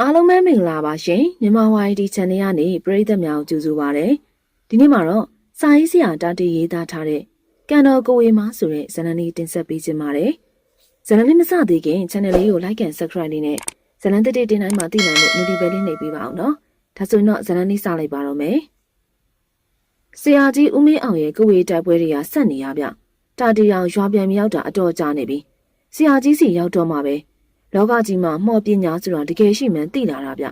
အားလုံးပဲမင်္ဂလာပါရှင်မြန်မာဝိုင်းဒီ channel ကနေပရိသတ်များကိုကြိုဆိုပါရစေဒီနေ့မှာတော့စာရေးဆရာတာတီရေးသားထားတဲ့ကန်တော်ကိုဝေမဆိုတဲ့ဇာတ်လမ်းလေးတင်ဆက်ပေးခြင်းပါတယ်ဇာတ်လမ်းလေးမစသေးခင် channel လေးကို like and subscribe လေးနဲ့ဇာတ်လမ်းတစ်တစ်တင်တိုင်းမှာသိနိုင်လို့ notification လေးနှိပ်ပေးပါအောင်နော်ဒါဆိုရင်တော့ဇာတ်လမ်းလေးစလိုက်ပါတော့မယ်ဆရာကြီးဦးမင်းအောင်ရဲ့ကိုဝေတိုက်ပွဲတွေကဆက်နေရဗျတာတီအောင်ရွာပြန်မရောက်တာအတော်ကြာနေပြီဆရာကြီးစီရောက်တော့မှပဲ လောကကြီးမှာမော်ပညာဆိုတာတကယ်ရှိမှန်းသိလာတာဗျ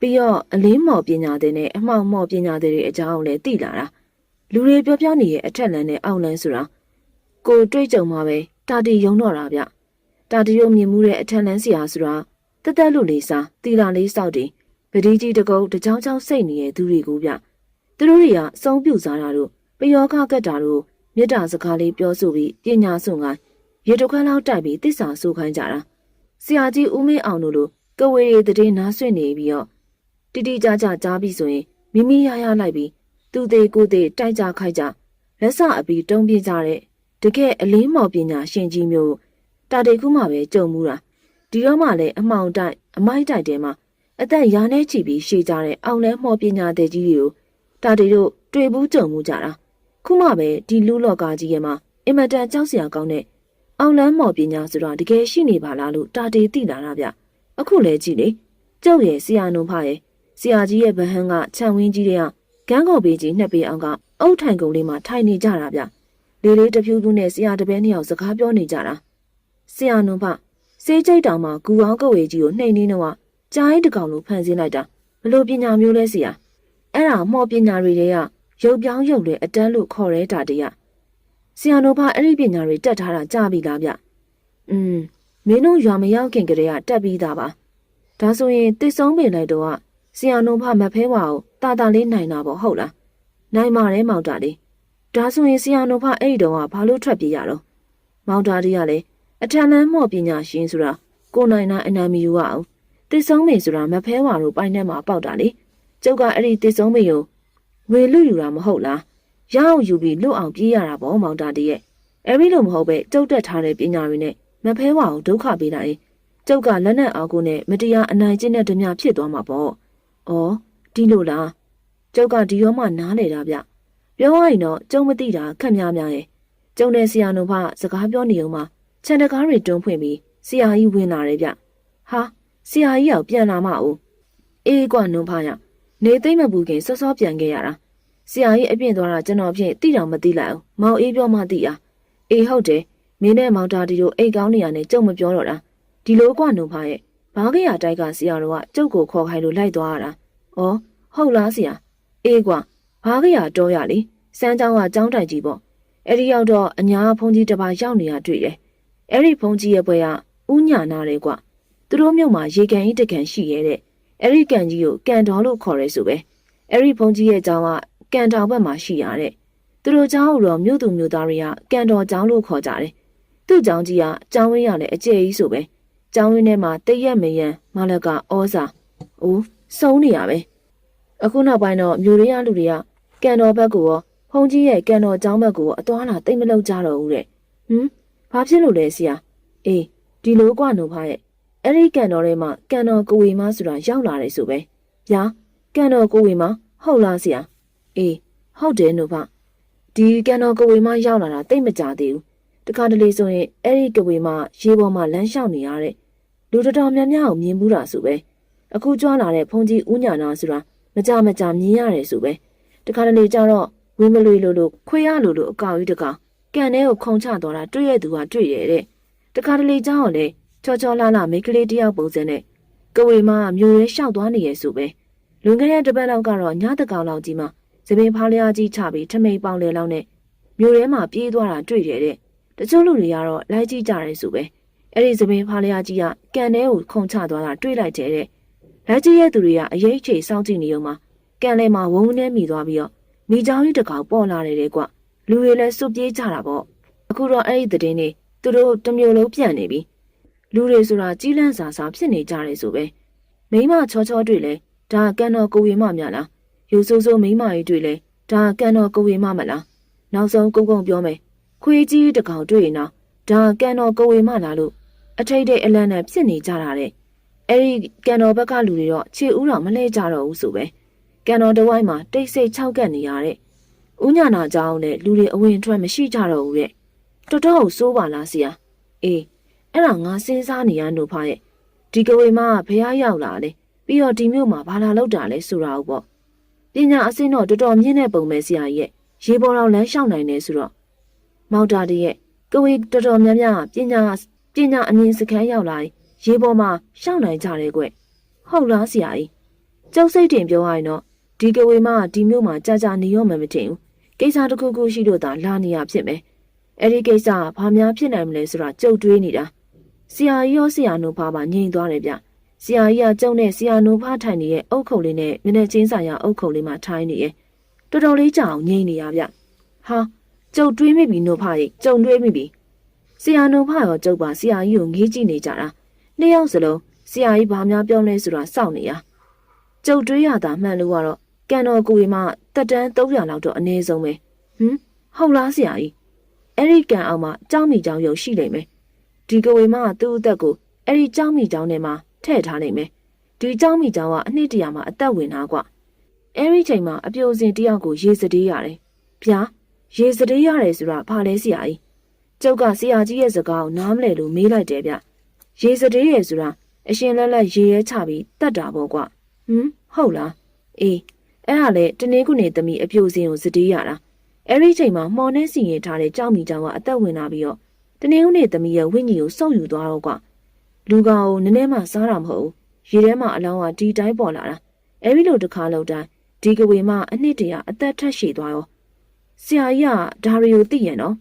ပြီးတော့အလင်းမော်ပညာတွေနဲ့အမှောက်မော်ပညာတွေရဲ့အကြောင်းလည်းသိလာတာလူတွေပြောပြနေရဲ့အထက်လန်းနဲ့အောက်လန်းဆိုတာကိုယ်တွေ့ကြုံမှာပဲတာတီယုံတော့တာဗျတာတီတို့မြင်မှုတဲ့အထက်လန်းဆရာဆိုတာတက်တက်လို့လေးစားတီလာလေးစောက်တင်ပတိကြီးတကုတ်တကြောင်ကြောင်စိတ်နေတဲ့သူတွေကိုဗျသူတို့တွေကအဆုံးပြုစားတာတို့ပယောဂကတ်တာတို့မေတ္တာစကားလေးပြောဆိုပြီးပညာစွန့်ကိုင်းရေတခွန်းလောက်တိုက်ပြီးတစ္ဆာဆိုခိုင်းကြတာ ဆရာကြီးဦးမင်းအောင်တို့လိုကဝေရီတည်နားဆွင့်နေပြီးတော့တိတိကျကျကြားပြီးဆိုရင်မိမိရရလိုက်ပြီးသူသေးကိုသေးတိုက်ကြခိုက်ကြလက်ဆအပီတုံးပြကြတဲ့တကယ်အလင်းမော်ပညာရှင်ကြီးမျိုးတာတေခုမှပဲကြုံမှုတာဒီတော့မှလည်းအမှောင်တိုက်အမိုက်တိုက်တဲမှာအသက်ရာနဲ့ချီပြီးရှေ့ကြတဲ့အောင်လဲမော်ပညာတဲ့ကြီးတွေကိုတာတေတို့တွေ့ဘူးကြုံမှုကြတာခုမှပဲဒီလူလော့ကာကြီးရဲ့မှာအင်မတန်ကြောက်စရာကောင်းတဲ့ အောင်လန်းမော်ပညာဆိုတာတကယ်ရှိနေပါလားလို့တာတေသိလာတာဗျအခုလဲကြည့်လေကျုပ်ရဲ့ဆရာနုံဖရဲ့ဆရာကြီးရဲ့ဗဟန်းကခြံဝင်းကြီးတွေကကန်းကုန်ပေးကြီးနှစ်ပေးအောင်ကအုတ်ထိုင်ကုန်လေးမှာထိုင်နေကြတာဗျလေးလေးတဖြူးဖြူးနဲ့ဆရာတပည့်နှစ်ယောက်စကားပြောနေကြတာဆရာနုံဖစေးကြိတ်တောင်မှာဂူအောင်ကုတ်ဝေကြီးကိုနှိမ်နေတော့ကြားရင်တကောင်လိုဖန်ဆင်းလိုက်တာဘလို့ပညာမျိုးလဲဆရာအဲ့ဒါမော်ပညာတွေတွေကရုပ်ပြောင်းရုပ်တွေအတန်းလို့ခေါ်ရဲတာတည်း ဆရာတော်ဖအဲ့ဒီပညာတွေတက်ထားတာကြားပြီလားဗျ။อืมမင်းတို့ရွာမရောက်ခင်ကတည်းကတက်ပြီးသားပါ။ဒါဆိုရင်တစ်ဆုံးပင်လိုက်တော့ကဆရာတော်ဖမဖဲဝါကိုတာတာလေးနိုင်တာပေါ့ဟုတ်လား။နိုင်ပါတယ်မောင်တာလေး။ဒါဆိုရင်ဆရာတော်ဖအဲ့ဒီတော့ကဘာလို့ထွက်ပြေးရတော့။မောင်တာလေးကလည်းအထက်လန်းမော့ပညာရှင်ဆိုတာကိုနိုင်နာအနာမီယူရအောင်။တစ်ဆုံးပင်ဆိုတာမဖဲဝါတို့ပိုင်ထဲမှာပေါက်တာလေ။ကျုပ်ကအဲ့ဒီတစ်ဆုံးပင်ကိုဝေလူယူတာမဟုတ်လား။ ရအောင်ယူပြီးလွတ်အောင်ပြေးရတာပေါ့မောင်တာတည်းရဲ့အဲ့ဒီလိုမဟုတ်ပဲကျုပ်တက်ထားတဲ့ပညာတွေနဲ့မဖဲဝအောင်ဒုက္ခပေးတာရင်ကျုပ်ကလက်နဲ့အားကိုနဲ့မတရားအနိုင်ကျင့်တဲ့ဓမြဖြစ်သွားမှာပေါ့။အော်ဒီလိုလားကျုပ်ကဒီရောမှနားလေတာဗျ။ပြောရရင်တော့ကျုံမသိတာခက်များများရဲ့ကျုံတဲ့ဆရာတို့ကစကားပြောနေအောင်မှခြံတကားတွေတွန်းဖွင့်ပြီးဆရာကြီးဝင်လာတယ်ဗျ။ဟာဆရာကြီးရောက်ပြန်လာမှအိုးအေးကွာနုံဖာရနေသိမ့်မပူခင်စောစောပြန်ခဲ့ရတာ။ ဆရာကြီးအပြင့်သွားတာကျွန်တော်ဖြင့်တိတောင်မသိလိုက်အောင်မောင်အေးပြောမှသိအားအေးဟုတ်တယ်မင်းနဲ့မောင်တာဒီတို့အိတ်ကောင်းနေရနဲ့ကြုံမပြောတော့တာဒီလိုကွာနုံဖာရဲ့ဘာကရတိုက်ကဆရာတော်ကကျုပ်ကိုခေါ်ခိုင်းလို့လိုက်သွားရတာဩဟုတ်လားဆရာအေးကွာဘာကရတော့ရလေစမ်းချောင်းကចောင်းတိုက်ကြီးပေါ့အဲ့ဒီရောက်တော့အညာဖုန်ကြီးတစ်ပါးရောက်နေရတွေ့တယ်အဲ့ဒီဖုန်ကြီးရဲ့ဘွဲကဥညာနာတယ်ကွာသူတို့မြို့မှာရေကန်ကြီးတကန်ရှိရဲတဲ့အဲ့ဒီကန်ကြီးကိုကန်တော်လို့ခေါ်ရဲဆိုပဲအဲ့ဒီဖုန်ကြီးရဲ့ကျောင်းက ကန်တောင်ဘက်မှာရှိရတဲ့သူတို့ကျောင်းကိုတော့မြို့သူမြို့သားတွေကကန်တော်ကျောင်းလို့ခေါ်ကြတယ်။သူ့ကျောင်းကြီးကကျောင်းဝင်းရလည်းအကျယ်ကြီးဆိုပဲ။ကျောင်းဝင်းထဲမှာတရက်မယံမလကဩစာ။အိုးစုံနေရပဲ။အခုနောက်ပိုင်းတော့မြို့ရရလူတွေကကန်တော်ဘက်ကိုရောဖုန်ကြီးရဲ့ကန်တော်ကျောင်းဘက်ကိုရောအသွားလာတိတ်မလောက်ကြတော့ဘူးတဲ့။ဟင်ဘာဖြစ်လို့လဲဆရာ။အေးဒီလိုကွာနိုဖာရဲ့အဲ့ဒီကန်တော်ထဲမှာကန်တော်ကိုဝေမဆိုတာရောက်လာတယ်ဆိုပဲ။ညာကန်တော်ကိုဝေမဟုတ်လားဆရာ။ အေးဟုတ်တယ်နို့ဖဒီကန်တော်ကဝေမရောက်လာတာတိတ်မကြသေးဘူးတခါတလေဆိုရင်အဲ့ဒီကဝေမရေပေါ်မှာလမ်းလျှောက်နေရတဲ့လူတော်တော်များများကိုမြင်မှုတာဆိုပဲအခုကြွားလာတဲ့ဖုန်ကြီးဦးညာနာဆိုတာမကြမကြမြင်ရတယ်ဆိုပဲတခါတလေကျတော့ဝင်းမလွေလို့လို့ခွေရလို့လို့အကောင်ကြီးတကောင်ကန်ထဲကိုခုံချသွားတာတွေ့ရသူကတွေ့ရတဲ့တခါတလေကျတော့လေချောချောလာလာမိန်းကလေးတယောက်ပုံစံနဲ့ကဝေမကမျိုးရဲလျှောက်သွားနေရဲ့ဆိုပဲလွန်ခဲ့တဲ့တစ်ပတ်လောက်ကတော့ညတကောင်လောက်ကြီးမှ သပင်ဖားလျားကြီးချပြီးထမိန်ပေါင်လေလောက်နဲ့မြို့ထဲမှာပြေးသွားတာတွေ့တယ်တဲ့တချို့လူတွေကတော့လိုက်ကြည့်ကြတယ်ဆိုပဲအဲ့ဒီသပင်ဖားလျားကြီးကကန်ထဲကိုခုန်ချသွားတာတွေ့လိုက်တယ်တဲ့လိုက်ကြည့်ရဲ့သူတွေကအရေးချေစောင့်ကြည့်နေုံမှာကန်ထဲမှာဝုန်းနဲ့မိသွားပြီးတော့မိချောင်းကြီးတစ်ကောင်ပေါ်လာတယ်တဲ့ကွလူတွေလည်းစွပြေးကြတာပေါ့အခုတော့အဲ့ဒီသတင်းတွေသူတို့တစ်မျိုးလုံးပြန့်နေပြီလူတွေဆိုတာကြီးလန့်စာစာဖြစ်နေကြတယ်ဆိုပဲမိမချောချောတွေ့လဲဒါကန်တော်ကိုဝေမများလား ယူဆူဆူမိမကြီးတွေ့လဲဒါကန်တော်ကိုဝေမမလားနောက်ဆုံးကုန်းကုန်းပြောမယ်ခွေးကြီးတကောင်တွေ့ရင်တော့ဒါကန်တော်ကိုဝေမလားလို့အထိတ်တဲ့အလန့်နဲ့ဖြစ်နေကြတာတဲ့အဲ့ဒီကန်တော်ဘက်ကလူတွေတော့ခြေဦးတော်မလဲကြတော့ဘူးဆိုပဲကန်တော်တဝိုင်းမှာတိတ်ဆိတ်ခြောက်ကပ်နေရတဲ့ဥညာနာကြောင်းနဲ့လူတွေအဝင်ထွက်မရှိကြတော့ဘူးတဲ့တော်တော်ကိုစိုးပါလားဆရာအေးအဲ့ဒါငါစဉ်းစားနေရနို့ဖားရဲ့ဒီကဝေမကဘုရားရောက်လာတယ်ပြီးတော့ဒီမြို့မှာဘာလာလောက်တာလဲဆိုတာဟုတ်ပေါ့ ပညာအစင်းတော့တော်တော်မြင့်တဲ့ပုံပဲဆရာကြီးရဲ့ရေပေါ်တော့လမ်းလျှောက်နိုင်နေဆိုတော့မောက်တာတည်းရဲ့ကဝေတော်တော်များများပညာပညာအမြင်စခန်းရောက်လာရင်ရေပေါ်မှာရှောက်နိုင်ကြတယ်ကွဟုတ်လားဆရာကြီးကျုပ်စိတ်တင်ပြောရရင်တော့ဒီကဝေမကဒီမြို့မှာကြာကြာနေရောမှမထင်ဘူးကိစ္စတစ်ခုခုရှိလို့သာလာနေရဖြစ်မယ်အဲ့ဒီကိစ္စကဘာများဖြစ်နိုင်မလဲဆိုတာကြုံတွေးနေတာဆရာကြီးရောဆရာနိုဖားပါငြိမ်သွားတယ်ဗျ ဆရာကြီးကကျုံနဲ့ဆရာနိုဖားထိုင်နေတဲ့အုတ်ခုံလေးနဲ့မျက်နှာချင်းဆိုင်ရာအုတ်ခုံလေးမှာထိုင်နေရဲ့တော်တော်လေးကြာအောင်ငြိမ်နေရဗျဟာကြုံတွေးမိပြီနိုဖားကြီးကြုံတွေးမိပြီဆရာနိုဖားရောကျုပ်ပါဆရာကြီးကိုငေးကြည့်နေကြတာနှစ်ယောက်စလုံးဆရာကြီးဘာများပြောလဲဆိုတာစောင့်နေရကြုံတွေးရတာမှန်လို့ကတော့ကန်တော်ကိုရီမတက်တန်း300လောက်တော့အနည်းဆုံးပဲဟမ်ဟုတ်လားဆရာကြီးအဲ့ဒီကန်အောင်မှာကြောင်းမိကြောင်းရုပ်ရှိနေမယ်ဒီကဝေမကသူ့အသက်ကိုအဲ့ဒီကြောင်းမိကြောင်းထဲမှာ ထည့်ထားနိုင်မယ်ဒီကြောင်းမိကြောင်းကအနှစ်တရာမှာအသက်ဝင်တာကွအဲ့ဒီချိန်မှာအပြိုစင်တယောက်ကိုရေစတေးရတယ်ဗျာရေစတေးရတယ်ဆိုတာဘာလဲဆရာကြီးကျုပ်ကဆရာကြီးရဲ့စကားကိုနားမလည်လို့မေးလိုက်တယ်ဗျရေစတေးရယ်ဆိုတာအရှင်လက်လက်ရေရဲချပြီးတတ်တာပေါ့ကွဟမ်ဟုတ်လားအေးအဲ့ဟာလေတနေ့ခုနေသမီးအပြိုစင်ကိုစတေးရတာအဲ့ဒီချိန်မှာမှော်နဲ့စီရင်ထားတဲ့ကြောက်မီကြောင်ကအသက်ဝင်လာပြီးတော့တနေ့ခုနေသမီးရဲ့ဝိညာဉ်ကိုစုပ်ယူသွားတော့ကွ လူကောင်ကိုနည်းနည်းမှစားတာမဟုတ်ဘူးရေထဲမှာအလောင်းကဒီတိုင်းပေါ်လာတာအဲ့ဒီလိုတစ်ခါလောက်တိုင်းဒီကဝေမအနှစ်တရာအသက်ထက်ရှည်သွားရောဆရာကြီးကဒါရီကိုသိရနော်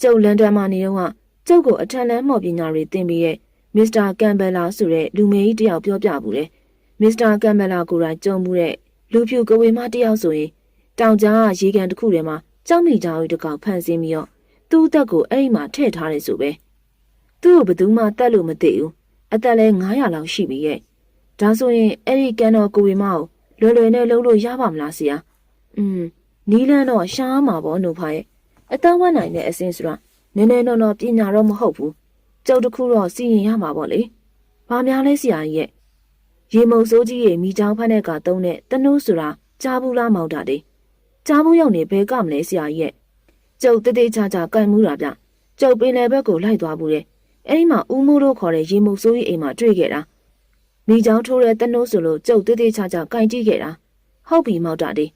ကျုပ်လန်ဒန်မှာနေတော့ကကျုပ်ကိုအထက်လန်းမော်ပညာတွေသင်ပြီးရဲ့မစ္စတာကမ်ဘယ်လာဆိုတဲ့လူမေကြီးတယောက်ပြောပြဘူးလေမစ္စတာကမ်ဘယ်လာကိုယ်တိုင်ကြုံမှုတဲ့လူဖြူကဝေမတယောက်ဆိုရင်တောင်ကြားကရေကန်တစ်ခုထဲမှာကြောက်မိကြောင်ကြီးတစ်ကောင်ဖန်ဆင်းပြီးတော့သူ့အသက်ကိုအဲ့ဒီမှာထည့်ထားတယ်ဆိုပဲ သူ့ကိုဘယ်သူမှတတ်လို့မသိဘူးအသက်လဲ900လောက်ရှိပြီရဲ့ဒါဆိုရင်အဲ့ဒီကန်တော်ကိုဝေမကိုလွယ်လွယ်နဲ့လုံးလို့ရပါမလားဆရာอืมနီးလန်းတော့ရှားမှာပေါ့နှုတ်ဖားရဲ့အသက်ဝတ်နိုင်တဲ့အစင်းဆိုတာနည်းနည်းတော့တော့ပညာတော့မဟုတ်ဘူးကျုပ်တခုတော့စီရင်ရမှာပေါ့လေဘာများလဲဆရာကြီးရဲ့ရေမုံစိုးကြီးရဲ့မိချောင်းဖက်နဲ့ကတုံးတဲ့တနိုးဆိုတာကြားဘူးလားမောက်တာတေကြားဘူးရောက်နေဘဲကမလဲဆရာကြီးရဲ့ကျုပ်တေးသေးချာချာကြိုင်မှုတာဗျကျုပ်ပင်လယ်ဘက်ကိုလိုက်သွားဘူးတဲ့ အဲ့ဒီမှာဦးမိုးတို့ခေါ်တဲ့ရေမုံစိုးကြီးအိမ်မှာတွေ့ခဲ့တာမိချောင်းထိုးတဲ့တနိုးဆိုလို့ကျုပ်တေးသေးချာချာကြိုင်ကြည့်ခဲ့တာဟုတ်ပြီမောက်တာတေ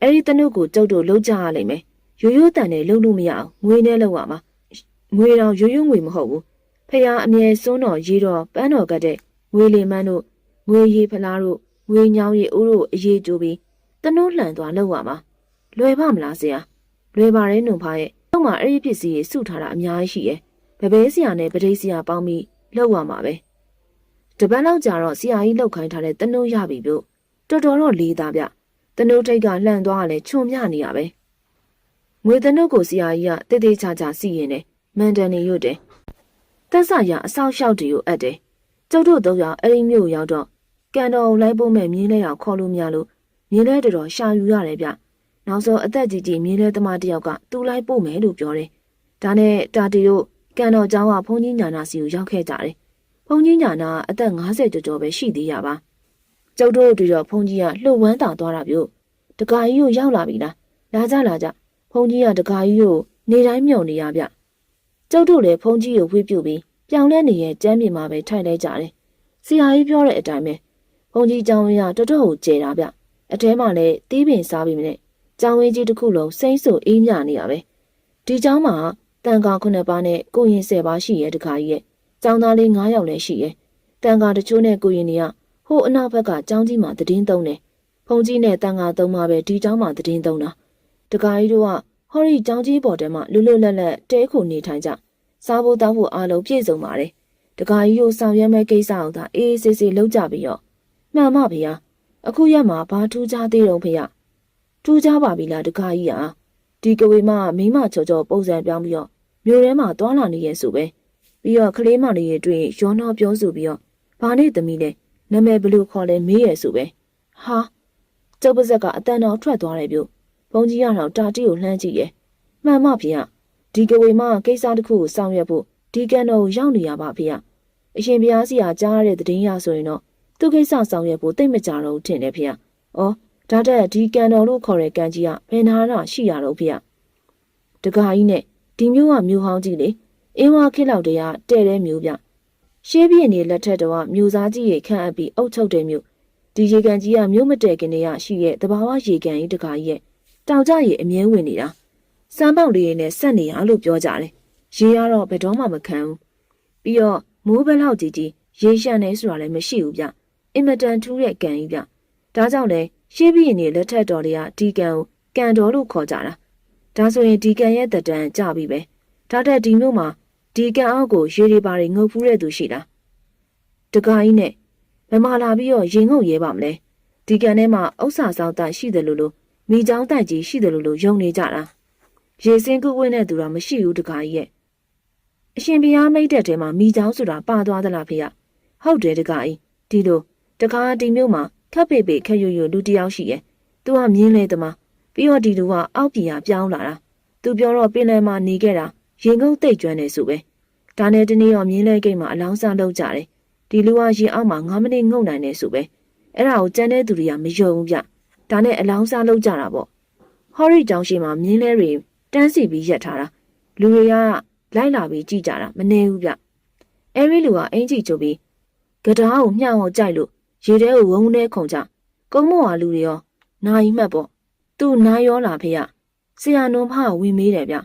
အဲ့ဒီတနိုးကိုကျုပ်တို့လှုပ်ကြရလိမ့်မယ်ရိုးရိုးတန်နဲ့လှုပ်လို့မရအောင်ငွေနဲ့လှုပ်ရမှာငွေတော့ရိုးရိုးငွေမဟုတ်ဘူးဖះအမြဲစွန်းတော်ရေးတော်ပန်းတော်ကတဲ့ငွေလီမန်းတို့ငွေရီဖလားတို့ငွေညောင်းရီဦးတို့အေးကြိုးပြီးတနိုးလှန်သွားလောက်ရမှာလွယ်ပါမလားဆရာလွယ်ပါတယ်နုံဖားရဲ့တော့မှအဲ့ဒီပစ္စည်းကြီးစုထားတာအများကြီးရှိရဲ့ ဗပဲဆရာနဲ့ပဒိတ်ဆရာပေါင်းပြီးလောက်ရမှာပဲတပတ်လောက်ကြာတော့ဆရာကြီးလောက်ခိုင်းထားတဲ့တနိုးရပြီပြုတ်တော်တော်တော့လေးသားဗျတနိုးထိတ်ကလှန်သွားလဲခြုံမြနေရပဲငွေတနိုးကိုဆရာကြီးကတိတ်တိတ်ချာချာစီရင်တယ်မန်တန်နေရွတ်တယ်တက်ဆာရအဆောက်ရှောက်တွေကိုအပ်တယ်ကျုပ်တို့တော့ရအဲ့ဒီမြို့ရောက်တော့ကန်တော်ကိုလိုက်ဖို့မဲ့မြင်းလဲအောင်ခေါ်လို့မရလို့မြင်းလဲတော်တော်ရှာယူရတယ်ဗျနောက်ဆုံးအသက်ကြီးကြီးမြင်းလဲသမားတယောက်ကသူ့လိုက်ပို့မယ်လို့ပြောတယ်ဒါနဲ့တာတီတို့ ကံတော်ကျောင်းကဘုန်းကြီးညာနာစီကိုရောက်ခဲ့ကြတယ်။ဘုန်းကြီးညာနာအသက်50ကျော်ကျော်ပဲရှိသေးရပါ။ကျုပ်တို့တူတော့ဘုန်းကြီးကလှုပ်ဝမ်းတာသွားတာပြော။တကာကြီးကိုရောက်လာပြီလား။လာကြလာကြ။ဘုန်းကြီးကတကာကြီးကိုနေတိုင်းမြုံနေရဗျ။ကျုပ်တို့လည်းဘုန်းကြီးကိုဝှေ့ပြုတ်ပြီးပြောင်းလဲနေရဲ့ကျမ်းမြေမှာပဲထိုင်လိုက်ကြတယ်။ဆရာကြီးပြောတဲ့အတိုင်းပဲဘုန်းကြီးကျောင်းဝင်းကတော်တော်ကိုကျဲတာဗျ။အထဲမှာလည်းတီးပင်စားပြီးမနဲ့ကျောင်းဝင်းကြီးတစ်ခုလုံးစိမ့်ဆူအေးညနေရပဲ။ဒီကျောင်းမှာ တန်ခါခုနှစ်ပါးနဲ့ကိုရင်10ပါးရှိရဲ့တခါကြီးရဲ့ကျောင်းသားလေး9ယောက်လည်းရှိရဲ့တန်ခါတချို့နဲ့ကိုရင်တွေကဟိုအနောက်ဘက်ကကျောင်းကြီးမှာတည်င်းသုံးတယ်ဖုန်ကြီးနဲ့တန်ခါသုံးပါပဲဒီကျောင်းမှာတည်င်းသုံးတာတခါကြီးတို့ကဟော်ရီကျောင်းကြီးပေါ်တဲမှာလွတ်လွတ်လပ်လပ်တဲခုနေထိုင်ကြစားဖို့တောက်ဖို့အားလုံးပြည့်စုံပါတယ်တခါကြီးတို့ဆောင်ရွက်မဲ့ကိစ္စအောင်သာအေးအေးဆေးဆေးလုပ်ကြပြီးတော့မှန်ပါဗျာအခုရက်မှာဘာထူးခြားသေးတော့ဖေရထူးခြားပါပြီလားတခါကြီးဟာ ဒီကဝေမမိမချော်ချော်ပုံစံပြောင်းပြီးတော့မြို့ထဲမှာတွားလာနေရဲ့ဆိုပဲပြီးတော့ကလေးမလေးရဲ့တွေ့ရောနှောပြောဆိုပြီးတော့ဘာနဲ့သမီးလဲနာမည်ဘလို့ခေါ်လဲမေးရဲ့ဆိုပဲဟာကျုပ်ပါဇက်ကအတန်တော်ထွက်သွားတယ်ပြုဘုံကြီးရတော့တာတီကိုလှမ်းကြည့်ရဲ့မှန်ပါဗျာဒီကဝေမကိစ္စတစ်ခုကိုဆောင်ရွက်ဖို့ဒီကန်တော်ကိုရောက်နေရပါဗျာအရှင်ဘုရားစီကကြားရတဲ့သတင်းရဆိုရင်တော့သူကိစ္စဆောင်ရွက်ဖို့တိတ်မကြတော့ဘူးထင်တယ်ဖေ။အော် ဒါတက်ဒီကန်တော်လို့ခေါ်တဲ့ကန်ကြီးကဘယ်နာရရှိရတော့ဖေ။တကာကြီးနဲ့ဒီမျိုးကမျိုးဟောင်းကြီးလေအင်းဝါခစ်လောက်တည်းကတဲ့တဲ့မျိုးဗျ။ရှေးပြည့်နေလက်ထက်တော့မျိုးစားကြီးရေခန့်အပ်ပြီးအုပ်ချုပ်တဲ့မျိုးဒီရေကန်ကြီးကမျိုးမတဲ့ကနေရရှိရဲ့တဘာဝရေကန်ကြီးတကာကြီးရဲ့တောင်ကြရေအမြဲဝင်နေတာစမ်းပေါက်လေးနဲ့ဆက်နေရလို့ပြောကြတယ်ရေကတော့ဘယ်တော့မှမခံဘူးပြီးတော့မိုးဘက်လောက်ကြီးကြီးရေရှမ်းနေဆိုတာလည်းမရှိဘူးဗျအင်မတန်ထူးတဲ့ကန်ကြီးဗျဒါကြောင့်လဲ ရှေးပြည့်နေလက်ထက်တော်တွေကဒီကန်ကိုကန်တော်လို့ခေါ်ကြတာဒါဆိုရင်ဒီကန်ရဲ့တက်တန်ကြပြီပဲဒါတက်ဒီမျိုးမှာဒီကန်အောက်ကိုရေတွေပါတွေငုပ်ဖူးတဲ့သူရှိတာတကားကြီးနဲ့ဘယ်မှာလာပြီးတော့ရင်ငုပ်ရဲပါမလဲဒီကန်ထဲမှာဥစ္စာဆောင်တရှိတယ်လို့လို့မိချောင်းတိုက်ကြီးရှိတယ်လို့လို့ယုံနေကြတာရေစင်းကုတ်ဝင်းတဲ့သူတော့မရှိဘူးတကားကြီးရဲ့အရှင်ဘုရားမိတ်တဲ့ထဲမှာမိချောင်းဆိုတာပါသွားသလားဖေရဟုတ်တယ်တကားကြီးဒီလိုတကားဒီမျိုးမှာ ခက်ပေပေခက်ရွရွလူတယောက်ရှိရဲ့သူကမြင်းလဲသမားပြီးတော့ဒီလူကအောက်ပြည်ကပြောင်းလာတာသူပြောတော့ပင်လယ်မှာနေခဲ့တာရင်ကုတ်တိတ်ကျွမ်းနေဆိုပဲဒါနဲ့တနေ့ရောမြင်းလဲကိတ်မှာအလောင်းစားလုပ်ကြတယ်ဒီလူကရင်အောက်မှာ9မိနစ်ငုံနိုင်နေဆိုပဲအဲ့ဒါကိုကြမ်းတဲ့သူတွေကမယုံဘူးဗျဒါနဲ့အလောင်းစားလုပ်ကြတာပေါ့ဟော်ရီကျောင်းရှိမှာမြင်းလဲတွေတန်းစီပြီးရက်ထားတာလူတွေကလိုက်လာပြီးကြည့်ကြတာမနေဘူးဗျအဲ့ဒီလူကအင်ကြီးချုပ်ပြီးကဒါကိုမျှောက်ကြိုက်လို့ ရေထဲကိုဝုန်းနေခုန်ကြကုန်းမော်ဟာလူတွေရောနိုင်မှတ်ပေါ့သူနိုင်ရောလာဖေရဆရာနုံဖဝင်မေးတယ်ဗျ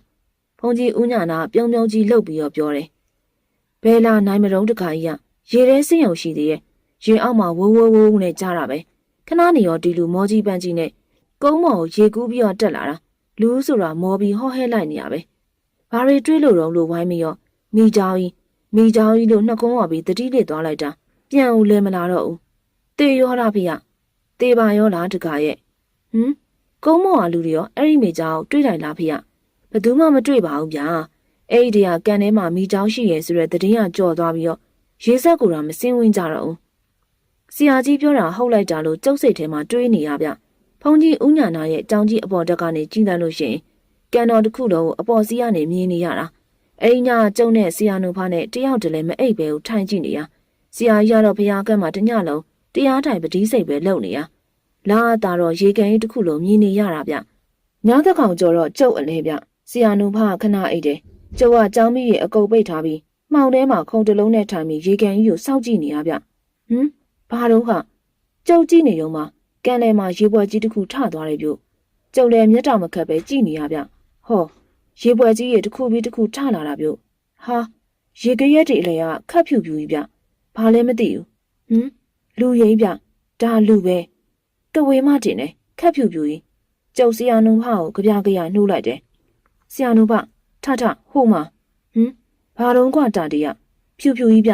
ဖုန်ကြီးဦးညာနာပြုံးပြုံးကြီးလှုပ်ပြီးတော့ပြောတယ်ဘယ်လာနိုင်မတုံးတခါကြီးကရေထဲဆင်းရုံရှိသေးရဲ့ရေအောက်မှာဝိုးဝိုးဝိုးနဲ့ကြားတာပဲခဏနေရောဒီလူမောကြီးပန်းကြီးနဲ့ကုန်းမော်ကိုရေကူးပြီးတော့တက်လာတာလူဆိုတာမော်ပြီးဟော့ဟဲလိုက်နေရပဲဘာတွေတွေးလို့တော့လို့ဝိုင်းပြီးတော့မိကြောင်ကြီးမိကြောင်ကြီးလို့နှကုံးဝပြီးတတိလေးသွားလိုက်တာပြန်ဦးလဲမလာတော့ဘူး သေရောလားဖေရသေပါရောလားတကားရဲ့ဟမ်ကုန်းမောင်ကလူတွေရောအဲ့ဒီမိကြောင်တွေ့တိုင်းလားဖေရဘယ်သူမှမတွေ့ပါဘူးဗျာအဲ့ဒီတည်းကကန်ထဲမှာမိကြောင်ရှိရယ်ဆိုတဲ့သတင်းကကြော်သွားပြီးတော့ရေစက်ကိုတော့မစင်ဝင်ကြတော့ဘူးဆရာကြီးပြောတာဟုတ်လိုက်တာလို့ကျုပ်စိတ်ထဲမှာတွေးနေရဗျဖုန်ကြီးဥညာနာရဲ့အကြောင်းကြီးအပေါ်တက်ကနေကြည်တန်းလို့ရှင်ကန်တော်တစ်ခုလုံးအပေါ်စီးကနေမြင်နေရတာအိညာကျုံနဲ့ဆရာနုဖားနဲ့တယောက်တည်းလည်းမအိပ်ပဲထိုင်ကြည့်နေရဆရာကြီးကတော့ဘုရားကမှတညလုံး တရားထိုင်ပတိစိတ်ပဲလုပ်နေရလာတာတော့ရေကန်ကြီးတစ်ခုလုံးမြင်နေရတာဗျညသက်ကောင်ကျော်တော့ကျုပ်အလဲဗျဆရာနုဖားကခဏအိတ်တယ်ကျုပ်ကကြောင်းမီးရဲ့အကုပ်ပိတ်ထားပြီးမှောင်ထဲမှာခုံတလုံးနဲ့ထိုင်ပြီးရေကန်ကြီးကိုစောင့်ကြည့်နေရဗျဟမ်ဘာတော့ခကျုပ်ကြည့်နေရုံမှာကန်ထဲမှာရေပွဲကြီးတစ်ခုထသွားတယ်ပြုကျုပ်လည်းမျက်တောင်မခတ်ပဲကြည့်နေရဗျဟောရေပွဲကြီးရဲ့တစ်ခုပြီးတစ်ခုထလာတာပြုဟာရေကရက်တွေလည်းကခတ်ဖြူဖြူကြီးဗျဘာလဲမသိဘူးဟမ် လူရင်းဗျဒါလူပဲကဝေမတင်တယ်ခက်ဖြူဖြူကြီးကျုပ်ဆရာနုံဖကိုကြပြကြရနှိုးလိုက်တယ်ဆရာနုံဖထထဟိုမှာဟမ်ဘာတော့ကွာတာတီးရဖြူဖြူကြီးဗျ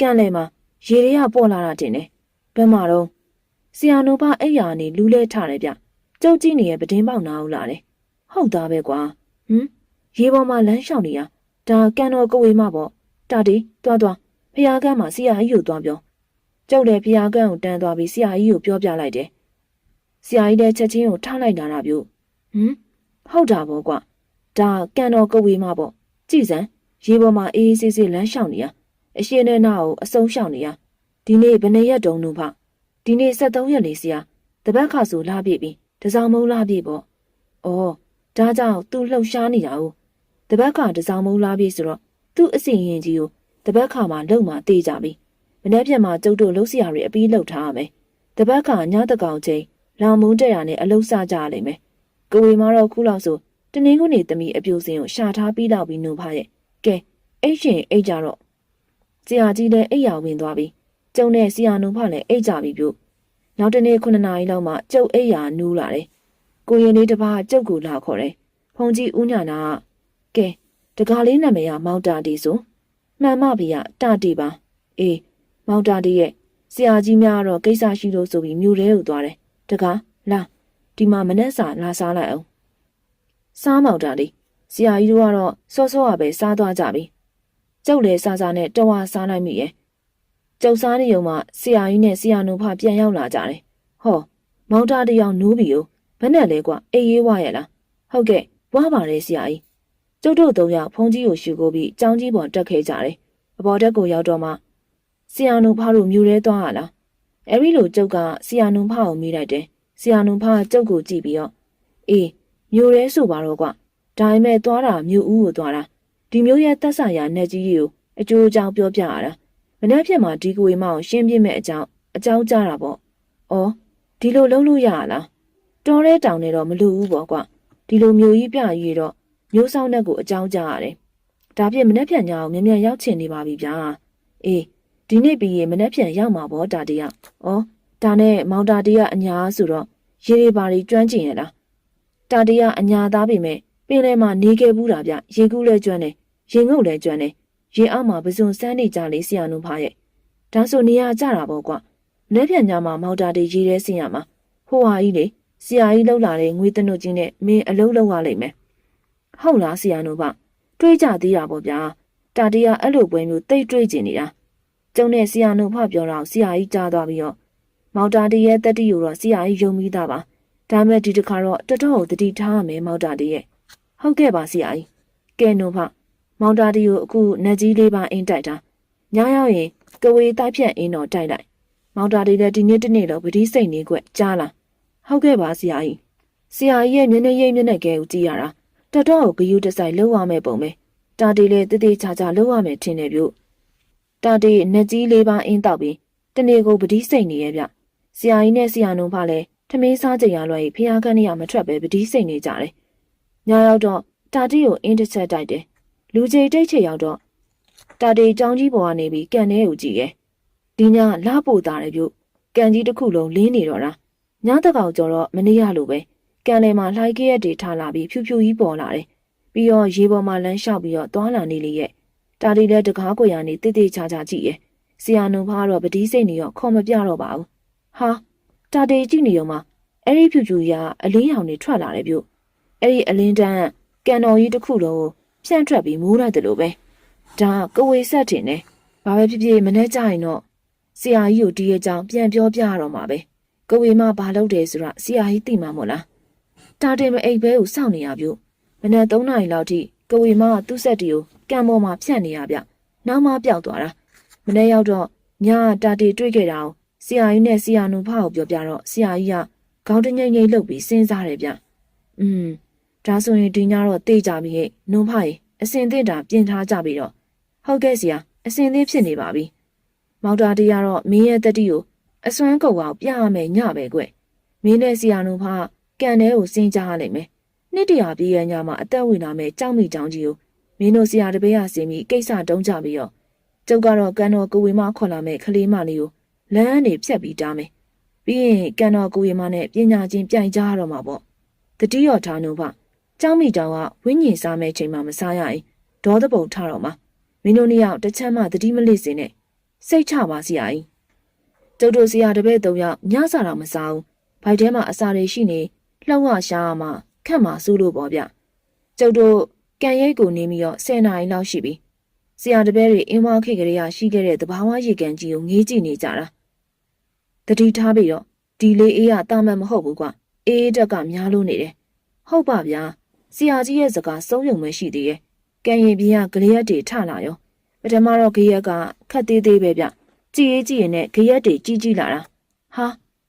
ကန့်လဲမှာရေတွေကပေါ်လာတာတင်တယ်ဘယ်မှာတော့ဆရာနုံဖအဲ့ရနေလူးလဲထားတယ်ဗျကျုပ်ကြည့်နေရဲ့ပဒင်းပေါက်နာဦးလာတယ်ဟုတ်သားပဲကွာဟမ်ရေပေါ်မှာလမ်းလျှောက်နေရဒါကန်တော်ကိုဝေမပေါ့တာတီတွားတွားဖះကန်းမှာဆရာကြီးကိုတွားပြော ကျုပ်လည်းဖះကန်းကိုတန်းသွားပြီးဆရာကြီးကိုပြောပြလိုက်တယ်ဆရာကြီးလည်းချက်ချင်းကိုထားလိုက်တာလားပြုဟမ်ဟုတ်တာပေါ့ကွာဒါကန်တော်ကိုဝေမပေါ့ကြည်စံရေပေါ်မှာအေးအေးဆေးဆေးလမ်းလျှောက်နေရအရှင်နဲ့နာကိုအစုံလျှောက်နေရဒီနေ့ဘယ်နှစ်ရက်တုံးလို့ဖဒီနေ့73ရက်လေးဆရာတပတ်ခါဆိုလာပြည့်ပြီတစောင်းမုံလာပြည့်ပေါ့အော်ဒါကြောင့်သူ့လှုပ်ရှားနေတာ ਉ တပတ်ခါတစောင်းမုံလာပြည့်ဆိုတော့သူ့အစီရင်ကြီးကိုတပတ်ခါမှလုံမှတေးကြပြီ မနေ့ပြန်မှာကျုပ်တို့လှုပ်စရာတွေအပြီးလှုပ်ထားရမယ်တပတ်ခါညတကောင်ချင်းလောင်မုံတက်ရနဲ့အလုစကြရလိမ့်မယ်ကိုဝေမတော့ခုလောက်ဆိုတနင်္ဂနွေသမီးအပြိုစင်ကိုရှာထားပြီးတော့ပြီးနှုတ်ဖရဲ့ကဲအိတ်ရှင်အိတ်ကြတော့ဆရာကြီးလည်းအိတ်ရဝင်သွားပြီကျုံနဲ့ဆရာနှုတ်ဖလည်းအိတ်ကြပြီပြုနောက်တနေ့9နာရီလောက်မှကျုပ်အိတ်ရနူးလာတယ်ကိုရင်လေးတစ်ပါးကျုပ်ကိုလာခေါ်တယ်ဖုန်ကြီးဦးညာနာကဲတကားလေးနာမည်ကမောင်တာတီဆိုမှန်မဖေရတာတီပါအေး မောင်တာတီရဲ့ဆရာကြီးများကတော့ကိစ္စရှိလို့ဆိုပြီးမြို့ထဲကိုသွားတယ်တကားလာဒီမှာမနဲ့စာလာစားလိုက်အောင်စားမောင်တာတီဆရာကြီးတို့ကတော့စောစောကပဲစားသွားကြပြီကျုပ်လည်းစားစားနဲ့တဝါစားလိုက်မိရဲ့ကျုပ်စားနေုံမှဆရာကြီးနဲ့ဆရာနုဖပြန်ရောက်လာကြတယ်ဟောမောင်တာတယောက်နိုးပြီ ਉ ဘယ်နဲ့လဲကွာအေးရေးဝရဲ့လားဟုတ်ကဲ့ဝါပါတယ်ဆရာကြီးကျုပ်တို့သုံးယောက်ဖုန်းကြီးကိုရှူကိုပြီးကြောင်းကြီးပေါ်တက်ခဲ့ကြတယ်အပေါ်တက်ကိုရောက်တော့မှ ဆရာနုဖတို့မြို့ထဲသွားရလားအဲ့ဒီလိုကျုပ်ကဆရာနုဖကိုမိလိုက်တယ်ဆရာနုဖကကျုပ်ကိုကြည့်ပြီးတော့အေးမြို့ထဲဆိုပါတော့ကွာဒါပေမဲ့သွားတာမြို့ဦးကိုသွားတာဒီမြို့ရဲ့တက်ဆာရာနဲ့ကြီးကိုအကျိုးအကြောင်းပြောပြရတာမနေ့ဖြစ်မှာဒီကိုဝေမောင်ရှင်းပြမဲ့အကြောင်းအကြောင်းကြားတာပေါ့ဩဒီလိုလုံးလို့ရလားတော်တဲ့တောင်နဲ့တော့မလို့ဘူးပေါ့ကွာဒီလိုမျိုးကြီးပြရည်တော့မျိုးဆောင်တဲ့ကိုအကြောင်းကြားရတယ်ဒါဖြင့်မနေ့ဖြန်ညအောင်မြန်မြန်ရောက်ချင်နေပါပြီဗျာအေး ဒီနေ့ပြီးရင်မနေ့ဖြန်ရောက်မှာပေါ့တာတရဩဒါနဲ့မောင်တာတရအညာဆိုတော့ရေရီပါရီကျွမ်းကျင်ရလားတာတရအညာသားပေမဲ့ပင်ထဲမှာနေခဲ့ဘူးတာဗျရေကူးလဲကျွမ်းတယ်ရေငုတ်လဲကျွမ်းတယ်ရေအောက်မှာပစုံစမ်းနေကြလေဆရာနုဖားရဲ့ဒါဆိုနေရကြတာပေါ့ကွာလက်ဖြန်ညမှာမောင်တာတေရေးရဲစင်ရမှာဟိုဟာကြီးလေဆရာကြီးလှုပ်လာတဲ့ငွေတနုချင်းနဲ့မင်းအလုံးလုံးရလိမ့်မယ်ဟုတ်လားဆရာနုဖတွေးကြသေးတာပေါ့ဗျာတာတေကအဲ့လိုပွဲမျိုးတိတ်တွေးကျင်နေတာ ကျုံနဲ့ဆရာနုဖပြောတော့ဆရာကြီးကြားသွားပြီးတော့မောင်တာတေရဲ့တက်တီကိုတော့ဆရာကြီးယုံပြီးသားပါဒါမဲ့ဒီတစ်ခါတော့တတော်ကိုတတိထားရမယ်မောင်တာတေရဲ့ဟုတ်ကဲ့ပါဆရာကြီးကဲနုဖမောင်တာတီကိုအခုနက်ကြီးလေးပါအင်းတိုက်တာညရောက်ရင်ကဝေတိုက်ဖြတ်အင်းတော်တိုက်လိုက်မောင်တာတီလည်းဒီနေ့တနေ့တော့ပတိစိတ်နေခွက်ကြားလားဟုတ်ကဲ့ပါဆရာကြီးဆရာကြီးရဲ့မျက်နှာရိပ်မျက်နှာကဲကိုကြည့်ရတာတတော်ကိုဂယုတစိုက်လှုပ်ရမယ်ပုံပဲတာတီလည်းတတိချာချာလှုပ်ရမယ်ထင်တယ်ပြု တာတီနက်ကြီးလေးပါအင်းတောက်ပြီးတနေ့ကိုပတိစိတ်နေရဲ့ဗျဆရာကြီးနဲ့ဆရာနုံဖလည်းထမင်းစားကြရလွယ်ဖျားခန်းနေရမထွက်ပဲပတိစိတ်နေကြတယ်ညရောက်တော့တာတီကိုအင်းတစ်ချက်တိုက်တယ်လူကြီးတိတ်ချေရောက်တော့တာတေចောင်းကြီးပေါ်ကနေပြီးကန်ထဲကိုကြည့်ရဲ့ဒီညလာပို့တာတယ်ပြုတ်ကန်ကြီးတစ်ခုလုံးလင်းနေတော့တာညတကောင်ကျော်တော့မနေရလို့ပဲကန်ထဲမှာလှိုက်ခဲရက်တွေထားလာပြီးဖြူဖြူကြီးပေါ်လာတယ်ပြီးတော့ရေပေါ်မှာလမ်းလျှောက်ပြီးတော့သွားလာနေလေရဲ့ တာတီလည်းတကားကွယ်ရနေတိတ်တိတ်ချာချာကြည့်ရဲ့ဆရာနုံဖားတော့ပတိစိတ်နေရောခေါ်မပြတော့ပါဘူးဟာတာတေကြည့်နေရောမှာအဲ့ဒီဖြူဖြူရအလင်းရောင်တွေထွက်လာတယ်ပြုတ်အဲ့ဒီအလင်းတန်းကန်တော်ကြီးတစ်ခုလုံးကိုဖြန့်ထွက်ပြီးမိုးလိုက်တယ်လို့ပဲဒါကဝေဆက်တင်နေဘာပဲဖြစ်ဖြစ်မနေ့ကျရင်တော့ဆရာကြီးကိုဒီရဲ့ကြောင်ပြန်ပြောပြရတော့မှာပဲကဝေမဘာလုပ်တယ်ဆိုတာဆရာကြီးသိမှာမို့လားတာတင်မအိပ်ဘဲကိုစောင့်နေရပြုမနေ့3နာရီလောက်ထိ ကဝေမကသူ့ဆက်တီကိုကံပေါ်မှာဖြန့်နေရဗျနောက်မှပျောက်သွားတာမနေ့ရောက်တော့ညတာတီတွေ့ခဲ့တာကိုဆရာကြီးနဲ့ဆရာနုဖကိုပြောပြတော့ဆရာကြီးကခေါင်းတငိမ့်ငိမ့်လှုပ်ပြီးစဉ်းစားတယ်ဗျอืมဒါဆိုရင်ဒီညတော့တေးကြပြီဟဲ့နုံဖရေအစင်သစ်တာပြင်ထားကြပြီတော့ဟုတ်ကဲ့ဆရာအစင်သစ်ဖြစ်နေပါပြီမောင်တာတရားတော့မင်းရဲ့တတိကိုအစွမ်းကုန်အောင်ပြရမယ်ညပဲကွမင်းနဲ့ဆရာနုံဖကန်ထဲကိုစင်ကြရလိမ့်မယ် နှစ်တရာပြည့်ရညမှာအသက်ဝင်လာမယ်ကြောက်မိကြောင်ကြီးကိုမင်းတို့ဆရာတပည့်ရစင်ပြီးကိစ္စတုံးကြပြီးတော့ကျုပ်ကတော့ကန်တော်ကိုဝေမခေါ်လာမယ်ခလေးမလေးကိုလမ်းအနေဖြတ်ပြီးတားမယ်ပြီးရင်ကန်တော်ကိုဝေမနဲ့ပညာချင်းပြိုင်ကြရတော့မှာပေါ့တတိယထားနုံဖကျောင်းမိတောင်ကဝင်းညင်စားမဲ့ချိန်မှာမစားရရင်ဒေါသပုံထတော့မှာမင်းတို့နှစ်ယောက်တချမ်းမှတတိမလစ်စင်နဲ့စိတ်ချပါစီရရင်ကျုပ်တို့ဆရာတပည့်သုံးယောက်ညစာတော့မစားဘူးဘိုက်ထဲမှာအစာတွေရှိနေလှောက်ဝရှားမှ ခန့်မှစူးလို့ပေါ့ဗျကျုပ်တို့ကန်ရိတ်ကိုနေပြီးတော့10နာရီလောက်ရှိပြီဆရာတပည့်တွေအင်းဝါခေကလေးရရှိခဲ့တဲ့တဘာဝရေကန်ကြီးကိုငေးကြည့်နေကြတာတတိထားပြီးတော့ဒီလေးအေးကတာမန်မဟုတ်ဘူးကွာအေးတက်ကများလို့နေတယ်ဟုတ်ပါဗျာဆရာကြီးရဲ့စကားစုံယုံမဲရှိသေးရဲ့။ကံရင်ပြင်းကဂရက်တွေထလာရော။ပထမတော့ဂရက်ကခက်သေးသေးပဲဗျ။ကြည်ရေးကြည့်ရင်နဲ့ဂရက်တွေကြီးကြီးလာတာ။ဟာ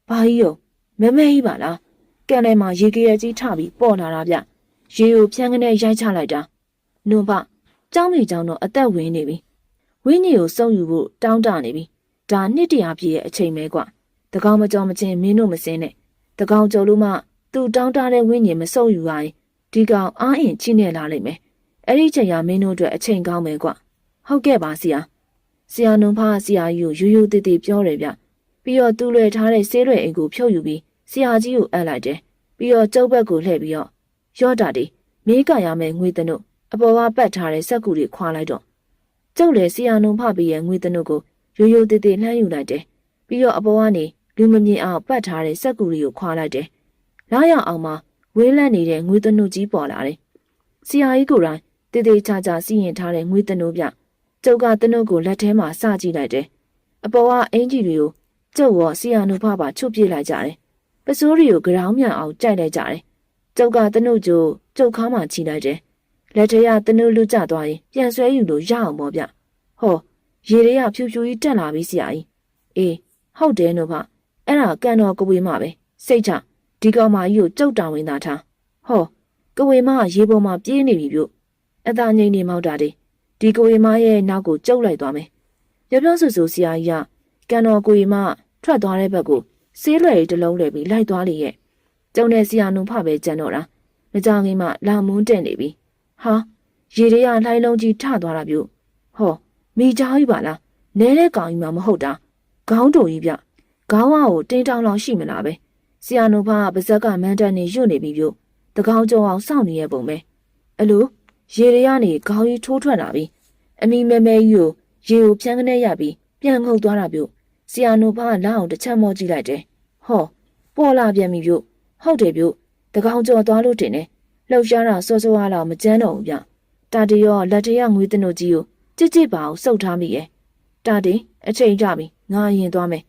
ဘာကြီးရောမဲမဲကြီးပါလား။ ကံထဲမှာရေကြရက်ကြီးထပြီးပေါ်လာတာဗျ။ရေကိုဖြန်းကနေရိုက်ချလိုက်တာ။နွန်ပကျောင်းမိကျောင်းတော့အသက်ဝင်နေပြီ။ဝင်းကြီးကိုစုံယူဖို့တောင်းတနေပြီ။ဒါနှစ်တရာပြည့်ရဲ့အချိန်ပဲကွာ။တကောင်မကြောင်မချင်းမင်းတို့မစင်းနဲ့။တကောင်ကြော်လို့မှသူ့တောင်းတတဲ့ဝင်းကြီးမစုံယူရရင်ဒီကောင်အားအင်ချိနေလာလိမ့်မယ်အဲ့ဒီချိန်ကမင်းတို့အတွက်အချိန်ကောင်းမယ်ကွဟုတ်ကဲ့ပါဆရာဆရာနုံဖားဆရာကြီးကိုရိုးရိုးသေးသေးပြောတယ်ဗျပြီးတော့သူ့လွယ်ထားတဲ့ဆေးရွက်အိမ်ကိုဖြုတ်ယူပြီး ဆရာကြီးကိုအပ်လိုက်တယ်ပြီးတော့ကျုပ်ဘက်ကိုလှည့်ပြီးတော့ရော့တာဒီမေးကရမယ်ငွေတနုအပေါ်ကပတ်ထားတဲ့စက်ကူတွေခွာလိုက်တော့ကျုပ်လည်းဆရာနုံဖပြီးရဲ့ငွေတနုကိုရိုးရိုးသေးသေးလှမ်းယူလိုက်တယ်ပြီးတော့အပေါ်ကနေလူမမြင်အောင်ပတ်ထားတဲ့စက်ကူတွေကိုခွာလိုက်တယ်လာရအောင်မှာဝေးလန့်နေတဲ့ငွေတနုကြီးပေါ်လာတယ်။ဆရာကြီးကိုယ်တိုင်တည်တည်ချာချာစီရင်ထားတဲ့ငွေတနုပြကျုပ်ကတနုကိုလက်ထဲမှာစကြည့်လိုက်တယ်။အပေါ်ကအင်ကြီးတွေကိုကျုပ်ရောဆရာနုဖပါချုပ်ပြလိုက်ကြတယ်။ ပစိုးရီကိုကြောင်းမြန်အောင်ကြိုက်လိုက်ကြတယ်။ကျုပ်ကတနုကျိုးကျုပ်ခါမှချီလိုက်တယ်။လက်ထဲကတနုလူကျသွားရင်ပြန်ဆွဲယူလို့ရအောင်ပေါ့ဗျ။ဟောရေတွေကဖြူဖြူကြီးတက်လာပြီဆရာကြီးအေးဟုတ်တယ်နော်ဖအဲ့ဒါကန်တော်ကဝေမပဲစိတ်ချဒီကောင်မကြီးကိုကြောက်တာဝင်တာထားဟောကဝေမကရေပေါ်မှာပြေးနေပြီပြုတ်အသာငိမ့်နေမောက်တာဒီဒီကဝေမရဲ့နောက်ကိုကျုပ်လိုက်သွားမယ်ပြောပြောဆိုဆိုဆရာကြီးကကန်တော်ကဝေမထွက်သွားတဲ့ဘက်ကို ဆေးလွယ်တွေတလုံးလဲပြီးလိုက်သွားလေရဲ့ကျုံတဲ့ဆီယာနုဖပဲကြံတော့တာမကြခင်မှလာမွန်းတက်နေပြီဟာရေတွေကလှိုင်းလုံးကြီးထသွားတာမျိုးဟောမိသားကြီးပါလားနဲတဲ့ကောင်ကြီးမှမဟုတ်တာခေါင်းတုံကြီးဗျခေါင်းဝကိုတင်းတောင်းလောင်ရှိမလားပဲဆီယာနုဖကပါဇက်ကမန်တန်နေရွတ်နေပြီပြုတ်တကောင်ကျော်အောင်စောင့်နေရပုံပဲအလိုရေတွေကနေခေါင်းကြီးထိုးထွက်လာပြီအနီမဲမဲကြီးကိုရေကိုဖြန်းကနေရပြီးပြန်ငုပ်သွားတာပြုတ် ဆရာနုဖကလက်အောင်တစ်ချက်မော့ကြည့်လိုက်တယ်ဟောပေါ်လာပြန်ပြီပြုတ်ဟုတ်တယ်ပြုတ်တကောင်းကြော်သွားလို့တင်တယ်လှုပ်ရှားတာစောစောအားလောက်မကြမ်းတော့ဘူးဗျတာတီရောလက်တရငွေတနုတ်ကြီးကိုကြစ်ကြစ်ပါအောင်စုပ်ထားမိရဲ့တာတီအချိန်ကြပြီငါရင်သွားမယ်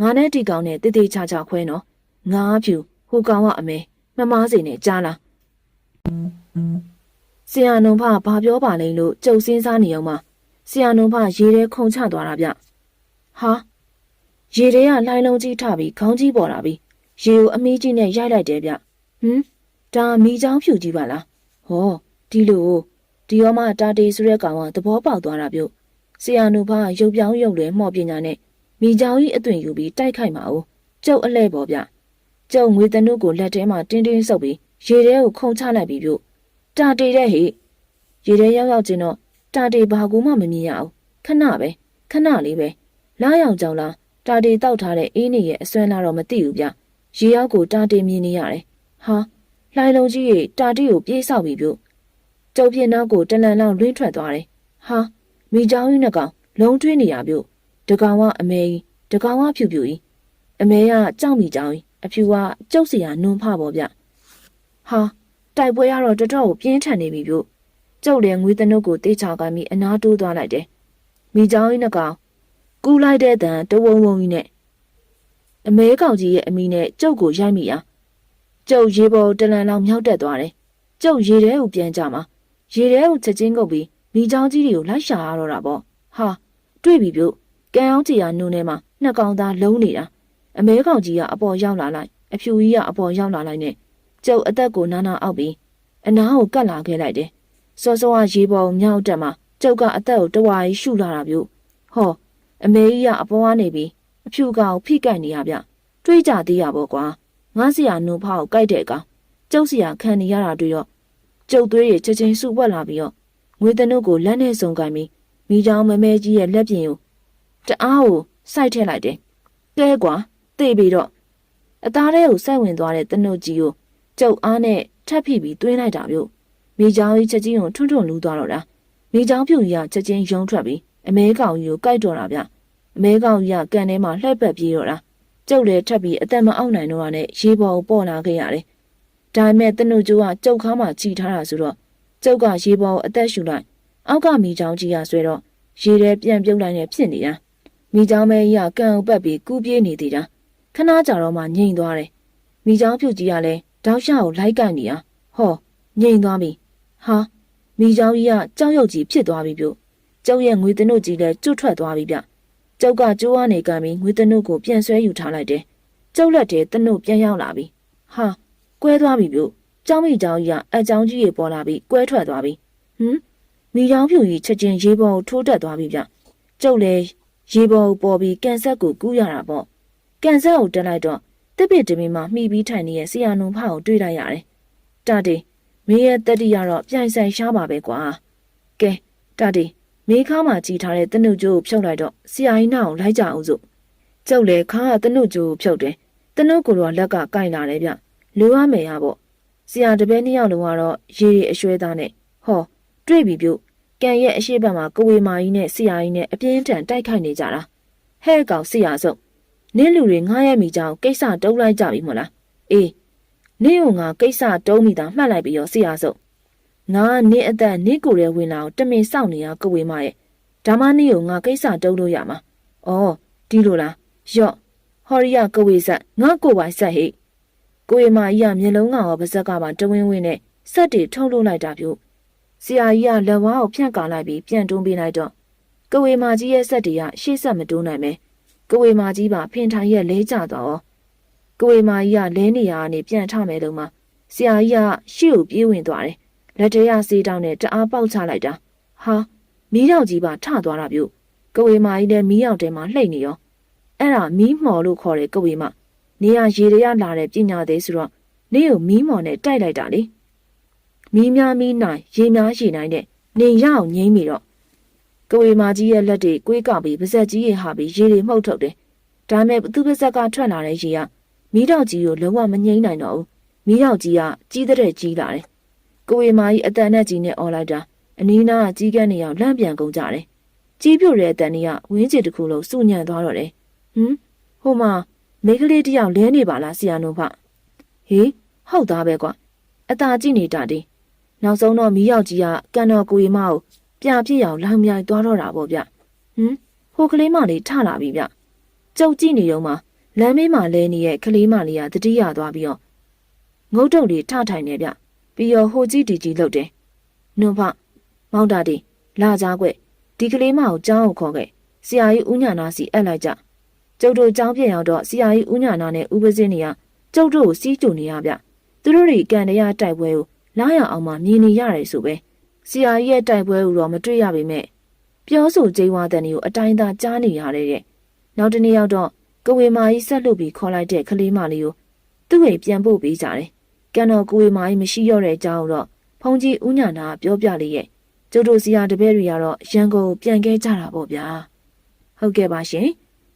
ငါနဲ့တီကောင်နဲ့တိတိချာချာခွဲနော်ငါဖြူဟိုကောင်ကအမေမမားစိနေကြားလားဆရာနုံဖဘာပြောပါလိမ့်လို့ကြုံစင်းစားနေအောင်မဆရာနုံဖရေထဲခုန်ချသွားတာဗျဟာ ရေထဲကလှိုင်းလုံးကြီးထပြီးခေါင်းကြီးပေါ်လာပြီးရေကိုအမီးကြီးနဲ့ရိုက်လိုက်တယ်ဗျဟမ်ဒါမိချောင်းဖြူကြီးပါလားဟောဒီလိုဒီရောမတာတီဆိုတဲ့ကောင်ကသဘောပေါက်သွားတာပြုတ်ဆရာနုဖရုပ်ပြောင်းရုပ်လွယ်မှော့ပညာနဲ့မိချောင်းကြီးအသွင်ယူပြီးတိုက်ခိုက်မှာ哦ကျုပ်အလဲပေါ်ဗျကျုပ်ငွေတနုကိုလက်ထဲမှာတင်းတင်းဆုပ်ပြီးရေထဲကိုခုန်ချလိုက်ပြီးပြုတ်တာတီတဲ့ဟိရေထဲရောက်ရောက်ချင်းတော့တာတီဘာကူမှမမြင်ရအောင်ခဏပဲခဏလေးပဲလာရောက်ကြောင်လား တာတီတောက်ထားတဲ့အေးနေရဲ့အစွမ်းလာတော့မသိဘူးဗျရေရောက်ကိုတာတီမြင်နေရတယ်ဟာလှိုင်းလုံးကြီးရေတာတီကိုပြေးဆောက်ပြီးပြုတ်ကျုပ်ပြင်းနောက်ကိုတလန်လောက်လွင်းထွက်သွားတယ်ဟာမိချောင်းကြီးနှစ်ကောင်လုံးထွေးနေရပြုတ်တကောင်ကအမေကြီးတကောင်ကဖြူဖြူကြီးအမေကကြောက်မိချောင်းကြီးအဖြူကကျုပ်စီရနွန်ဖပေါ့ဗျဟာတိုက်ပွဲကတော့တော်တော်ကိုပြင်းထန်နေပြီပြုတ်ကျုပ်လည်းငွေတနုတ်ကိုတေးချကမိအနာတိုးသွားလိုက်တယ်မိချောင်းကြီးနှစ်ကောင် ကူးလိုက်တဲ့တန်တဝုံဝုံကြီးနဲ့အမဲကောင်ကြီးရဲ့အမိနဲ့ကျုပ်ကိုရိုက်မိအောင်ကျုပ်ရေပေါ်တလန်လောက်မြောက်တက်သွားတယ်ကျုပ်ရေထဲကိုပြန်ကြမှာရေထဲကိုချက်ချင်းကုတ်ပြီးမိချောင်းကြီးတွေကိုလိုက်ရှာရတော့တာပေါ့ဟာတွေ့ပြီပြုတ်ကံအောင်ကြီးကနုံထဲမှာနှစ်ကောင်သားလုံးနေတာအမဲကောင်ကြီးကအပေါ်ရောက်လာလိုက်အဖြူကြီးကအပေါ်ရောက်လာလိုက်နဲ့ကျုပ်အသက်ကိုနားနာအောက်ပြီးအနားကိုကတ်လာခဲ့လိုက်တယ်စောစောကရေပေါ်မြောက်တက်မှာကျုပ်ကအသက်ကိုတဝါကြီးရှုလာတာပြုတ်ဟော အမေကြီးကအပေါ်ကနေပြီးအဖြူကောင်ဖိကိုက်နေရဗျတွေးကြသေးရပေါ့ကွာငါစီယာနုဖောက်ကိုက်တဲ့ကောင်ကျုပ်စီယာခံနေရတာတွေ့တော့ကျုပ်သွေးတွေချက်ချင်းစုပွက်လာပြီးတော့ငွေတနုတ်ကိုလက်နဲ့စုံကင်ပြီးမိချောင်းမမဲကြီးရဲ့လက်ပြင်ကိုတအားကိုစိုက်ထည့်လိုက်တယ်။ကဲကွာသိပြီတော့အသားထဲကိုစိုက်ဝင်သွားတဲ့တနုတ်ကြီးကိုကျုပ်အားနဲ့ထပ်ဖိပြီးသွင်းလိုက်တာမျိုးမိချောင်းကြီးချက်ချင်းကိုထွန်းထွန်းလူးသွားတော့တာမိချောင်းဖြူကြီးကချက်ချင်းယုံထွက်ပြီး အမဲကောင်ကြီးကိုကြိုက်တော်တာဗျအမဲကောင်ကြီးကကန်ထဲမှာလှည့်ပတ်ပြေးတော့တာကျုပ်လည်းထပ်ပြီးအသက်မအောက်နိုင်တော့တာနဲ့ရေပေါ်ကိုပေါ်လာခဲ့ရတယ်ဒါပေမဲ့တနုကျိုးကကျုပ်ခါမှချီထားတာဆိုတော့ကျုပ်ကရေပေါ်ကိုအသက်ရှူလိုက်အောက်ကမိချောင်းကြီးကဆွဲတော့ရေထဲပြန်ပြုတ်လိုက်နေဖြစ်နေတာမိချောင်းမဲကြီးကကန်အုပ်ပတ်ပြီးကူးပြေးနေသေးတာခဏကြာတော့မှငြိမ်သွားတယ်မိချောင်းဖြူကြီးကလည်းတောက်ရှကိုလိုက်ကန်နေတာဟောငြိမ်သွားပြီဟာမိချောင်းကြီးကကြောက်ရွံ့ကြီးဖြစ်သွားပြီပြုတ် ကျုပ်ရဲ့ငွေတနုတ်ကြီးလည်းကျွတ်ထွက်သွားပြီဗျကျုပ်ကကျိုးကနေကန်ပြီးငွေတနုတ်ကိုပြန်ဆွဲယူထားလိုက်တယ်ကျုပ်လက်ထဲတနုတ်ပြန်ရောက်လာပြီဟာကွဲသွားပြီပြုတ်ကျောင်းမိကျောင်းကြီးကအကြောင်းကြီးရေပေါ်လာပြီးကွဲထွက်သွားပြီဟမ်မိချောင်းဖြူကြီးချက်ချင်းရေပေါ်ကိုထိုးတက်သွားပြီဗျကျုပ်လည်းရေပေါ်ကိုပေါ်ပြီးကန်ဆက်ကိုကူးရတာပေါ့ကန်ဆက်ကိုတက်လိုက်တော့တစ်ပစ်တမီမှာမှီပြီးထိုင်နေတဲ့ဆီယာနုံဖကိုတွေ့လိုက်ရတယ်တာတီမင်းရဲ့တက်တီကတော့ပြိုင်ဆိုင်ရှားပါပဲကွာကဲတာတီ မေခါမှာကြည်ထားတဲ့တနုကျိုးကိုဖြုတ်လိုက်တော့ဆီယာကြီးနာကိုလိုက်ကြအောင်စို့ကျုပ်လည်းခါကတနုကျိုးကိုဖြုတ်တယ်တနုကိုတော့လက်ကကင်လာတယ်ဗျလိုရမယ်ရပေါ့ဆရာတပည့်နှစ်ယောက်လုံးကတော့ရေရီအရွှဲသားနဲ့ဟောတွေ့ပြီပြုတ်ကန်ရဲ့အရှိတ်ဘက်မှာကဝေမာကြီးနဲ့ဆရာကြီးနဲ့အပြင်းထန်တိုက်ခိုက်နေကြတာဟဲ့ကောင်ဆရာစုပ်နင်းလူတွေငားရမိကြောင်ကိစ္စတုံးလိုက်ကြပြီမို့လားအေးနင်းကငါကိစ္စတုံးမိတာမှတ်လိုက်ပြီးရောဆရာစုပ် ငါနင်းအသက်နင်းကိုယ်ရဲ့ဝင်လာကိုတမင်စောင့်နေရကဝေမာရဲ့ဒါမှနင်းကိုငါကိစ္စတုံးလို့ရမှာဩဒီလိုလားယော့ဟော်ရီယာကဝေဆက်ငါကိုပိုင်ဆက်ဟိကိုရီမာကြီးကမျက်လုံးကောင်ရောပါဇက်ကပါတဝင်းဝင်းနဲ့စက်တွေထုတ်လုပ်လိုက်တာပြုဆရာကြီးကလက်ဝါးကိုဖြန့်ကာလိုက်ပြီးပြန်တွန်းပေးလိုက်တော့ကဝေမာကြီးရဲ့ဆက်တွေကရှေ့ဆက်မတိုးနိုင်ပဲကဝေမာကြီးပါဖင်ထိုင်ရဲ့လဲကျသွားရောကဝေမာကြီးကလဲနေရကနေပြန်ထမယ်လို့မှဆရာကြီးကရှေ့ကိုပြေးဝင်သွားတယ် လက်တရစေးတောင်းနဲ့တအားပေါက်ချလိုက်တာဟာမီးရောက်ကြီးပါထသွားတာပြုတ်ကဝေမာကြီးလည်းမီးရောက်တဲမှာလှိတ်နေရောအဲ့ဒါမီးမော်လို့ခေါ်တယ်ကဝေမာနေရရေရရလာတဲ့ပညာသေးဆိုတော့နေကိုမီးမော်နဲ့တိုက်လိုက်တာလေမီးများမီးနိုင်ရေများရေနိုင်တဲ့နေရအောင်ငိမ့်ပြီတော့ကဝေမာကြီးရဲ့လက်တွေကိုေးကောက်ပြီးပါဇက်ကြီးရဲ့ဟာပြီးရေတွေမှုတ်ထုတ်တယ်။ဒါမဲ့သူ့ပါဇက်ကထွက်လာတဲ့ရေကမီးတောက်ကြီးကိုလုံးဝမငိမ့်နိုင်တော့ဘူး။မီးတောက်ကြီးကကြီးတဲ့ကြီးလာတယ်။ ကဝေမာကြီးအတန်နဲ့ကြီးနဲ့អော်လိုက်တာအနီးနားကကြီးကန်းနေအောင်လန့်ပြန်ကုန်ကြတယ်။ကြီးပြို့တဲ့အတန်ကြီးကဝင်းကျင်တစ်ခုလုံးစုညံသွားတော့တယ်။ဟမ်ဟိုမှာမိန်းကလေးတစ်ယောက်လဲနေပါလားဆီယန်နိုဖ။ဟေးဟုတ်သားပဲကွာ။အตาကြည့်နေတာဒီ။နောက်ဆုံးတော့မီးယောက်ကြီးကကန်တော်ကိုရီမကို ပြပြစ်အောင်လောင်မြိုင်သွားတော့တာပေါ့ဗျဟမ်ဟိုကလေးမလေးထလာပြီဗျကြုတ်ကြည့်နေတော့မှလမ်းမေးမှာလဲနေတဲ့ကလေးမလေးကတတိယသွားပြီးတော့ငုတ်တုတ်လေးထထိုင်နေဗျ ပြီးတော့ဟိုကြီးတီကြီးလှုပ်တယ်နွန်ဖမောင်တာတီလာကြကွဒီကလေးမကိုကြောင်းကိုခေါ်ခဲ့ဆရာကြီးဦးညာနာစီအပ်လိုက်ကြကျုပ်တို့ကြောင်းပြန်ရောက်တော့ဆရာကြီးဦးညာနာနဲ့ဦးပစင်းနေကကျုပ်တို့ကိုစီးကြုံနေရဗျသူတို့တွေကန်တရားတိုက်ပွဲကိုလာရအောင်မှမြင်နေရတယ်ဆိုပဲဆရာကြီးရဲ့တိုက်ပွဲကိုတော့မတွေ့ရပါနဲ့ပြောဆိုကြိမ်းဝါတဲ့နေကိုအတိုင်းသာကြားနေရတဲ့တဲ့နောက်တစ်နေ့ရောက်တော့ကဝေမာကြီးဆက်လုပ်ပြီးခေါ်လိုက်တဲ့ကလေးမလေးကိုသူ့ရဲ့ပြန်ပို့ပေးကြတယ် ကံတော်ကဝေမာကြီးမရှိတော့တဲ့အကြောင်းတော့ဖုန်ကြီးဦးညာနာပြောပြလေးရဲ့ကျုပ်တို့ဆရာတပည့်တွေကတော့ရန်ကုန်ပြန်ခဲ့ကြတာပေါ့ဗျာဟုတ်ကဲ့ပါရှင်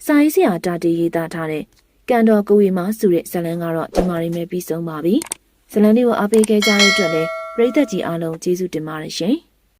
စာရေးဆရာတာတီရေးသားထားတဲ့ကံတော်ကဝေမာဆိုတဲ့ဇာတ်လမ်းကတော့ဒီမှာနေပြီးဆုံးပါပြီဇာတ်လမ်းလေးကိုအားပေးခဲ့ကြတဲ့အတွက်လည်းပရိသတ်ကြီးအားလုံးကျေးဇူးတင်ပါတယ်ရှင်